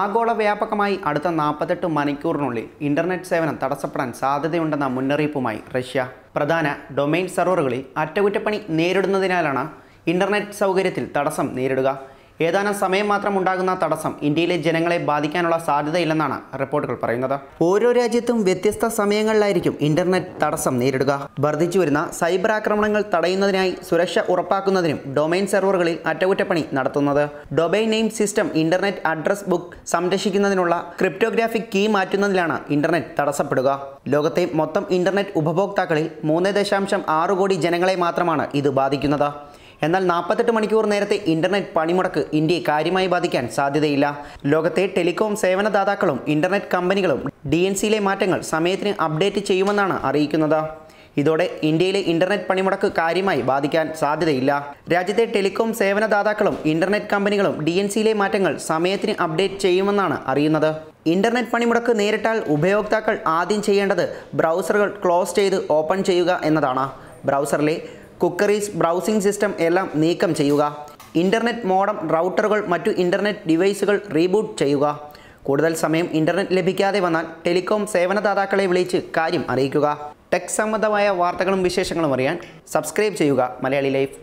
ആഗോള വ്യാപകമായി അടുത്ത നാൽപ്പത്തെട്ട് മണിക്കൂറിനുള്ളിൽ ഇന്റർനെറ്റ് സേവനം തടസ്സപ്പെടാൻ സാധ്യതയുണ്ടെന്ന മുന്നറിയിപ്പുമായി റഷ്യ. പ്രധാന ഡൊമൈൻ സെർവറുകളിൽ അറ്റകുറ്റപ്പണി നേരിടുന്നതിനാലാണ് ഇന്റർനെറ്റ് സൗകര്യത്തിൽ തടസ്സം നേരിടുക. ഏതാനും സമയം മാത്രം ഉണ്ടാകുന്ന തടസ്സം ഇന്ത്യയിലെ ജനങ്ങളെ ബാധിക്കാനുള്ള സാധ്യതയില്ലെന്നാണ് റിപ്പോർട്ടുകൾ പറയുന്നത്. ഓരോ രാജ്യത്തും വ്യത്യസ്ത സമയങ്ങളിലായിരിക്കും ഇന്റർനെറ്റ് തടസ്സം നേരിടുക. വർദ്ധിച്ചു വരുന്ന സൈബർ ആക്രമണങ്ങൾ തടയുന്നതിനായി സുരക്ഷ ഉറപ്പാക്കുന്നതിനും ഡൊമൈൻ സെർവറുകളിൽ അറ്റകുറ്റപ്പണി നടത്തുന്നത്. Domain name system internet address book സംരക്ഷിക്കുന്നതിനുള്ള cryptographic key മാറ്റുന്നതിലാണ് ഇന്റർനെറ്റ് തടസ്സപ്പെടുക. ലോകത്തെ മൊത്തം ഇന്റർനെറ്റ് ഉപഭോക്താക്കളിൽ മൂന്ന് ദശാംശം ആറ് കോടി ജനങ്ങളെ മാത്രമാണ് ഇത് ബാധിക്കുന്നത്. എന്നാൽ നാൽപ്പത്തെട്ട് മണിക്കൂർ നേരത്തെ ഇന്റർനെറ്റ് പണിമുടക്ക് ഇന്ത്യയെ കാര്യമായി ബാധിക്കാൻ സാധ്യതയില്ല. ലോകത്തെ ടെലികോം സേവനദാതാക്കളും ഇന്റർനെറ്റ് കമ്പനികളും ഡി എൻ സിയിലെ മാറ്റങ്ങൾ സമയത്തിന് അപ്ഡേറ്റ് ചെയ്യുമെന്നാണ് അറിയിക്കുന്നത്. ഇതോടെ ഇന്ത്യയിലെ ഇന്റർനെറ്റ് പണിമുടക്ക് കാര്യമായി ബാധിക്കാൻ സാധ്യതയില്ല. രാജ്യത്തെ ടെലികോം സേവനദാതാക്കളും ഇന്റർനെറ്റ് കമ്പനികളും ഡി എൻ സിയിലെ മാറ്റങ്ങൾ സമയത്തിന് അപ്ഡേറ്റ് ചെയ്യുമെന്നാണ് അറിയുന്നത്. ഇന്റർനെറ്റ് പണിമുടക്ക് നേരിട്ടാൽ ഉപയോക്താക്കൾ ആദ്യം ചെയ്യേണ്ടത് ബ്രൗസറുകൾ ക്ലോസ് ചെയ്ത് ഓപ്പൺ ചെയ്യുക എന്നതാണ്. ബ്രൗസറിലെ കുക്കറീസ് ബ്രൗസിംഗ് സിസ്റ്റം എല്ലാം നീക്കം ചെയ്യുക. ഇന്റർനെറ്റ് മോഡം റൗട്ടറുകൾ മറ്റു ഇന്റർനെറ്റ് ഡിവൈസുകൾ റീബൂട്ട് ചെയ്യുക. കൂടുതൽ സമയം ഇന്റർനെറ്റ് ലഭിക്കാതെ വന്നാൽ ടെലികോം സേവനദാതാക്കളെ വിളിച്ച് കാര്യം അറിയിക്കുക. ടെക് സംബന്ധമായ വാർത്തകളും വിശേഷങ്ങളും അറിയാൻ സബ്സ്ക്രൈബ് ചെയ്യുക. മലയാളി ലൈഫ്.